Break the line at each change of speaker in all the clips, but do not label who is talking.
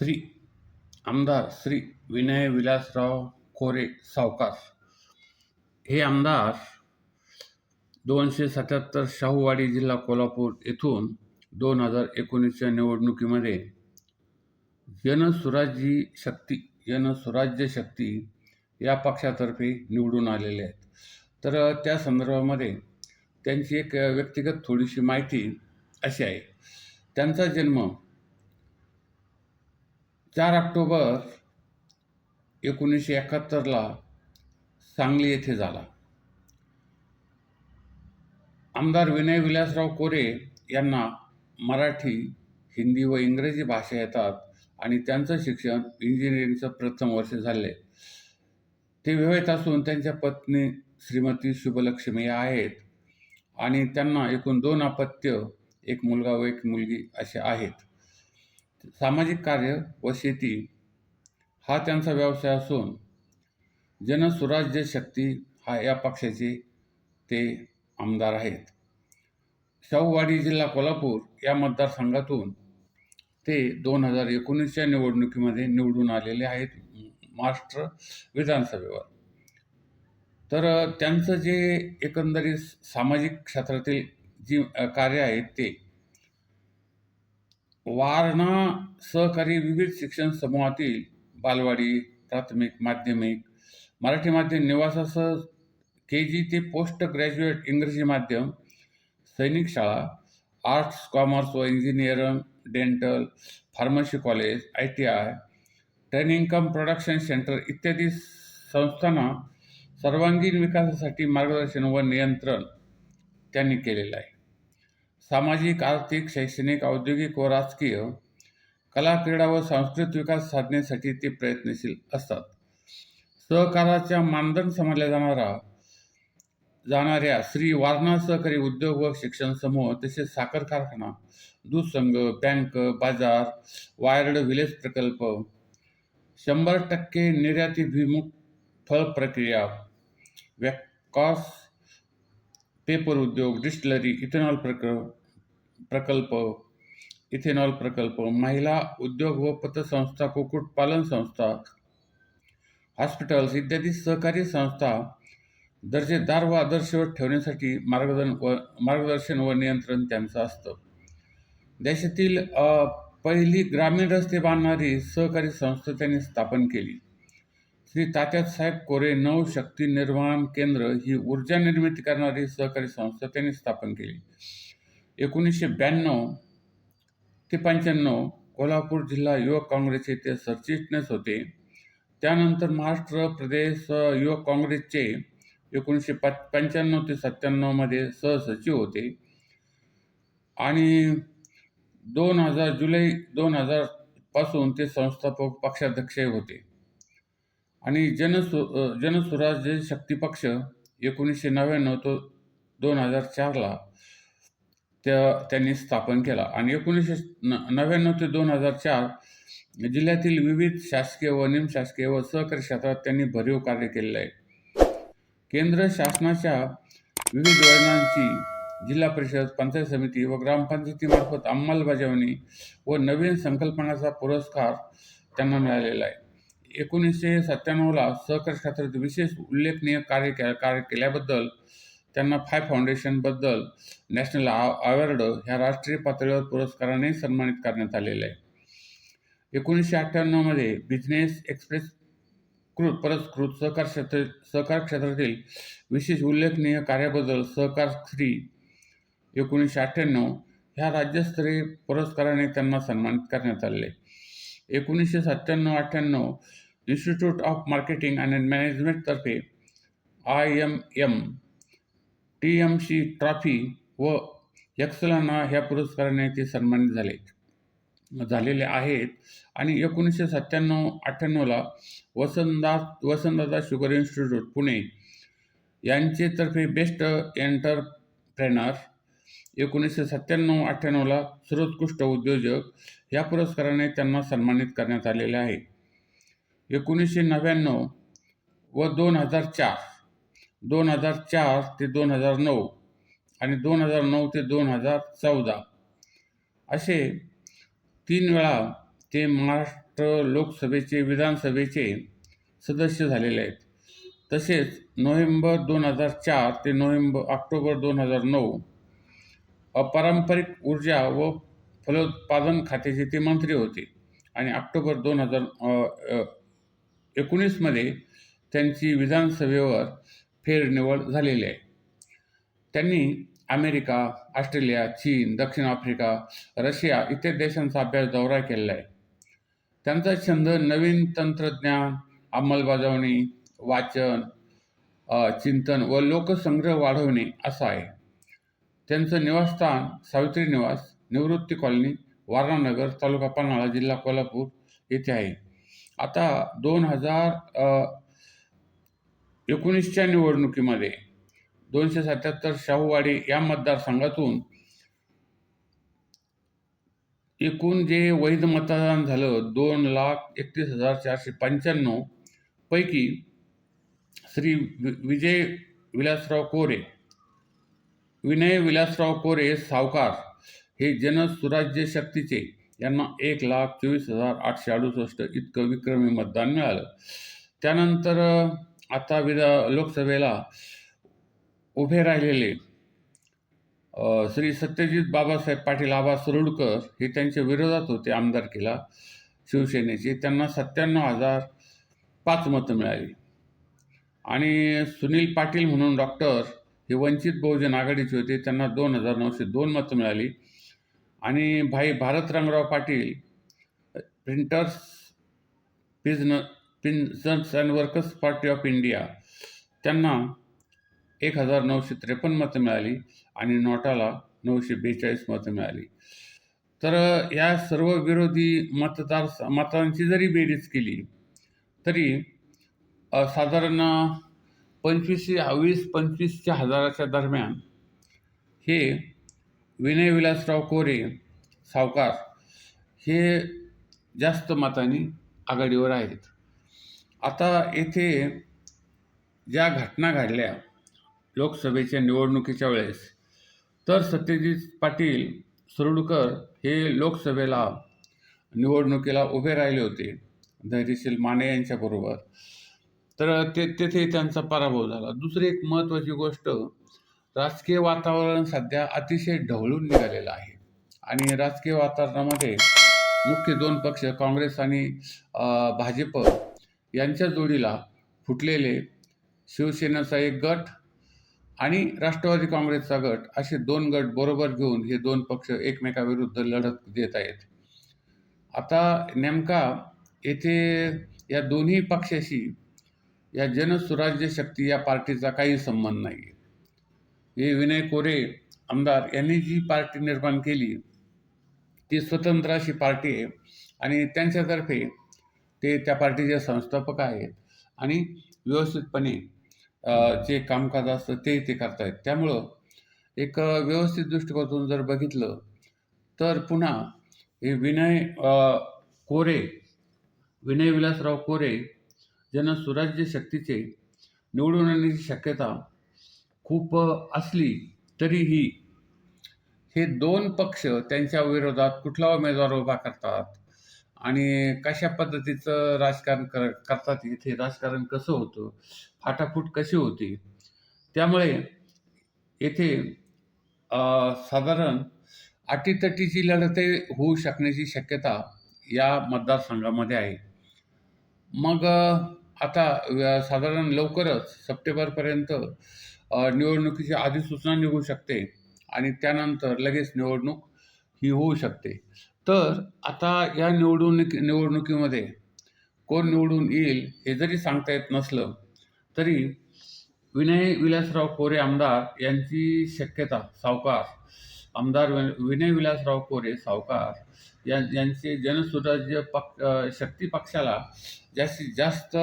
श्री आमदार श्री विनय विलासराव कोरे सावकास हे आमदार दोनशे सत्याहत्तर शाहूवाडी जिल्हा कोल्हापूर येथून दोन हजार एकोणीसच्या निवडणुकीमध्ये जनसुराज्य शक्ती जनसुराज्य शक्ती या पक्षातर्फे निवडून आलेले आहेत. तर त्या संदर्भामध्ये त्यांची एक व्यक्तिगत थोडीशी माहिती अशी आहे. त्यांचा जन्म चार ऑक्टोबर एकोणीसशे एकाहत्तरला सांगली येथे झाला. आमदार विनय विलासराव कोरे यांना मराठी हिंदी व इंग्रजी भाषा येतात आणि त्यांचं शिक्षण इंजिनिअरिंगचं प्रथम वर्ष झाले. ते विवाहित असून त्यांच्या पत्नी श्रीमती शुभलक्ष्मी या आहेत आणि त्यांना एकूण दोन अपत्य एक मुलगा व एक मुलगी असे आहेत. सामाजिक कार्य व शेती हा त्यांचा व्यवसाय असून जनसुराज्य शक्ती हा या पक्षाचे ते आमदार आहेत. शाहूवाडी जिल्हा कोल्हापूर या मतदारसंघातून ते दोन हजार एकोणीसच्या निवडणुकीमध्ये निवडून आलेले आहेत महाराष्ट्र विधानसभेवर. तर त्यांचं जे एकंदरीत सामाजिक क्षेत्रातील जी कार्य आहेत ते वारणा सहकारी विविध शिक्षण समूहातील बालवाडी प्राथमिक माध्यमिक मराठी माध्यम निवासासह के जी ते पोस्ट ग्रॅज्युएट इंग्रजी माध्यम सैनिक शाळा आर्ट्स कॉमर्स व engineering dental pharmacy college I T I training cum production centre इत्यादी संस्थांना सर्वांगीण विकासासाठी मार्गदर्शन व नियंत्रण त्यांनी केलेलं आहे. सामाजिक आर्थिक शैक्षणिक औद्योगिक व राजकीय कला क्रीडा व सांस्कृतिक विकास साधण्यासाठी ते प्रयत्नशील असतात. सहकाराच्या मानदंड समजल्या जाणारा जाणाऱ्या श्री वारणा सहकारी उद्योग व शिक्षण समूह तसेच साखर कारखाना दूध संघ बँक बाजार वायर्ड विलेज प्रकल्प शंभर टक्के निर्यातीभिमुख फळ प्रक्रिया वॅकॉस पेपर उद्योग डिस्टलरी इथेनॉल प्रकल्प प्रकल्प इथेनॉल प्रकल्प महिला उद्योग व पतसंस्था कुक्कुटपालन संस्था हॉस्पिटल्स इत्यादी सहकारी संस्था दर्जेदार व आदर्शवत ठेवण्यासाठी मार्गदर्शन व मार्गदर्शन व नियंत्रण त्यांचं असतं. देशातील पहिली ग्रामीण रस्ते बांधणारी सहकारी संस्था त्यांनी स्थापन केली. श्री तात्यासाहेब कोरे नव शक्ती निर्माण केंद्र ही ऊर्जा निर्मिती करणारी सहकारी संस्था त्यांनी स्थापन केली. एकोणीसशे ब्याण्णव ते पंच्याण्णव कोल्हापूर जिल्हा युवक काँग्रेसचे ते सरचिटणीस होते. त्यानंतर महाराष्ट्र प्रदेश युवक काँग्रेसचे एकोणीसशे प पंच्याण्णव ते सत्त्याण्णवमध्ये सहसचिव होते. आणि दोन हजार जुलै दोन हजारपासून ते संस्थापक पक्षाध्यक्ष होते. आणि जनसु जनसुराज्य शक्ती पक्ष एकोणीसशे नव्याण्णव तो दोन हजार चारला त्या त्यांनी स्थापन केला. आणि एकोणीसशे न नव्याण्णव ते दोन हजार चार जिल्ह्यातील विविध शासकीय व निमशासकीय व सहकारी क्षेत्रात त्यांनी भरीव कार्य केलेलं आहे. केंद्र शासनाच्या विविध योजनांची जिल्हा परिषद पंचायत समिती व ग्रामपंचायतीमार्फत अंमलबजावणी व नवीन संकल्पनाचा पुरस्कार त्यांना मिळालेला आहे. एकोणीसशे सत्त्याण्णवला सहकारी क्षेत्रात विशेष उल्लेखनीय कार्य के कार्य केल्याबद्दल त्यांना फाय फाउंडेशनबद्दल नॅशनल अवॉर्ड ह्या राष्ट्रीय पातळीवर पुरस्काराने सन्मानित करण्यात आलेलं आहे. एकोणीसशे अठ्ठ्याण्णवमध्ये बिझनेस एक्सप्रेस कृत पुरस्कृत सहकार क्षेत्र सहकार क्षेत्रातील विशेष उल्लेखनीय कार्याबद्दल सहकार श्री एकोणीसशे अठ्ठ्याण्णव ह्या राज्यस्तरीय पुरस्काराने त्यांना सन्मानित करण्यात आले एकोणीसशे सत्त्याण्णव अठ्ठ्याण्णव institute of marketing and मॅनेजमेंटतर्फे I M M T M C trophy व यक्सलाना ह्या पुरस्काराने ते सन्मानित झाले झालेले आहेत. आणि एकोणीसशे सत्त्याण्णव अठ्ठ्याण्णवला वसंतदास वसंतदादा शुगर इन्स्टिट्यूट पुणे यांचेतर्फे बेस्ट एंटरप्रेनर एकोणीसशे सत्त्याण्णव अठ्ठ्याण्णवला सर्वोत्कृष्ट उद्योजक या पुरस्काराने त्यांना सन्मानित करण्यात आलेले आहे. एकोणीसशे नव्याण्णव व दोन हजार चार दोन हजार चार ते दोन हजार नऊ आणि दोन हजार नऊ ते दोन हजार चौदा. असे तीन वेळा ते महाराष्ट्र लोकसभेचे विधानसभेचे सदस्य झालेले आहेत. तसेच नोव्हेंबर दोन हजार चार ते नोव्हेंबर ऑक्टोबर दोन हजार नऊ अपारंपरिक ऊर्जा व फलोत्पादन खात्याचे ते मंत्री होते आणि ऑक्टोबर दोन हजार एकोणीसमध्ये त्यांची विधानसभेवर फेरनिवड झालेली आहे. त्यांनी अमेरिका ऑस्ट्रेलिया चीन दक्षिण आफ्रिका रशिया इत्यादी देशांचा अभ्यास दौरा केलेला आहे. त्यांचा छंद नवीन तंत्रज्ञान अंमलबजावणी वाचन चिंतन व लोकसंग्रह वाढवणे असा आहे. त्यांचं निवासस्थान सावित्री निवास निवृत्ती कॉलनी वारणानगर तालुका पन्हाळा जिल्हा कोल्हापूर येथे आहे. आता दोन हजार एकोणीसच्या निवडणुकीमध्ये दोनशे सत्याहत्तर शाहूवाडी या मतदारसंघातून एकूण जे वैध मतदान झालं दोन लाख एकतीस हजार चारशे पंच्याण्णव पैकी श्री वि विजय विलासराव कोरे विनय विलासराव कोरे सावकार हे जनसुराज्य शक्तीचे यांना एक लाख चोवीस हजार आठशे अडुसष्ट इतकं विक्रमी मतदान मिळालं. त्यानंतर आता विधा लोकसभेला उभे राहिलेले श्री सत्यजित बाबासाहेब पाटील आबा सरुडकर हे त्यांच्या विरोधात होते आमदारकीला. शिवसेनेचे त्यांना सत्त्याण्णव हजार पाच मतं मिळाली. आणि सुनील पाटील म्हणून डॉक्टर हे वंचित बहुजन आघाडीचे होते त्यांना दोन हजार नऊशे दोन मतं मिळाली. आणि Bhai Bharat Rangrao Patil printers पिझन peasants and workers party of India. त्यांना एक हजार नऊशे त्रेपन्न मतं मिळाली आणि नोटाला नऊशे बेचाळीस मतं मिळाली. तर या सर्व विरोधी मतदार मतांची जरी बेरीज केली तरी साधारण पंचवीस वीस पंचवीसच्या हजाराच्या दरम्यान हे विनय विलासराव कोरे सावकार हे जास्त मतांनी आघाडीवर आहेत. आता येथे ज्या घटना घडल्या लोकसभेच्या निवडणुकीच्या वेळेस तर सत्यजित पाटील सरोडकर हे लोकसभेला निवडणुकीला उभे राहिले होते धैर्यशील माने यांच्याबरोबर. तर ते तेथे त्यांचा पराभव झाला. दुसरी एक महत्त्वाची गोष्ट राजकीय वातावरण सध्या अतिशय ढवळून निघालेलं आहे. आणि राजकीय वातावरणामध्ये मुख्य दोन पक्ष काँग्रेस आणि भाजप यांच्या जोडीला फुटलेले शिवसेनेचा एक गट आणि राष्ट्रवादी काँग्रेसचा गट असे दोन गट बरोबर घेऊन हे दोन पक्ष एकमेकाविरुद्ध लढत देत आहेत. आता नेमका येथे या दोन्ही पक्षाशी या जनसुराज्य शक्ती या पार्टीचा काही संबंध नाही हे विनय कोरे आमदार यांनी जी पार्टी निर्माण केली ती स्वतंत्र अशी पार्टी आहे आणि त्यांच्यातर्फे ते त्या पार्टीचे संस्थापक आहेत. आणि व्यवस्थितपणे जे कामकाज असतं ते ते करतायत. त्यामुळं एक व्यवस्थित दृष्टिकोनातून जर बघितलं तर पुन्हा हे विनय कोरे विनय विलासराव कोरे जनसुराज्य शक्तीचे निवडून येण्याची शक्यता खूप असली तरीही हे दोन पक्ष त्यांच्या विरोधात कुठला उमेदवार उभा करतात? आणि कशा पद्धतीचं राजकारण कर करतात इथे? राजकारण कसं होतं? फाटाफूट कशी होती? त्यामुळे येथे साधारण अटीतटीची लढते होऊ शकण्याची शक्यता या मतदारसंघामध्ये आहे. मग आता साधारण लवकरच सप्टेंबरपर्यंत निवडणुकीची निवडणुकीची अधिसूचना निघू शकते आणि त्यानंतर लगेच निवडणूक ही होऊ शकते. तर आता या निवडणुक निवडणुकीमध्ये कोण निवडून येईल हे जरी सांगता येत नसलं तरी विनय विलासराव कोरे आमदार यांची शक्यता सावकार. आमदार विनय विलासराव कोरे सावकार. या यांचे जनसुराज्य पक्ष शक्ती पक्षाला जास्तीत जास्त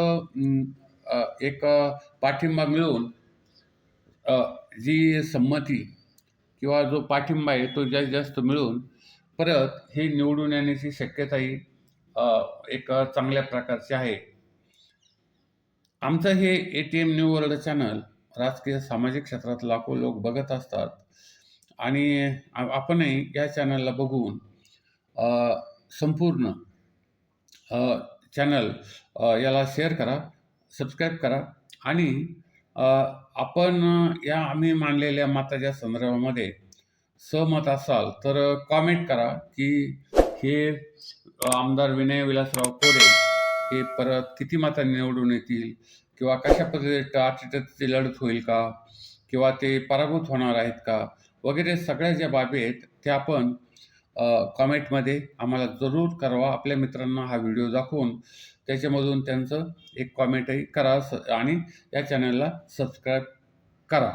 एक पाठिंबा मिळवून जी संमती किंवा जो पाठिंबा आहे तो जास्तीत जास्त मिळून परत हे निवडून येण्याची शक्यताही एक चांगल्या प्रकारची आहे. आमचं हे A T M new world channel राजकीय सामाजिक क्षेत्रात लाखो लोक बघत असतात. आणि आपणही या चॅनलला बघून संपूर्ण चॅनल याला शेअर करा सबस्क्राईब करा. आणि आपण या आम्ही मांडलेल्या माताच्या संदर्भामध्ये सहमत असाल तर कॉमेंट करा की हे आमदार विनय विलासराव कोरे हे परत किती मतांनी निवडून येतील? किंवा कशा पद्धतीने लढत होईल का? किंवा ते पराभूत होणार आहेत का? वगैरे सगळ्या ज्या बाबी आहेत त्या आपण कॉमेंटमध्ये आम्हाला जरूर करावा आपल्या मित्रांना हा व्हिडिओ दाखवून त्याच्यामधून त्यांचं एक कॉमेंटही करा. स- आणि या चॅनलला सबस्क्राईब करा.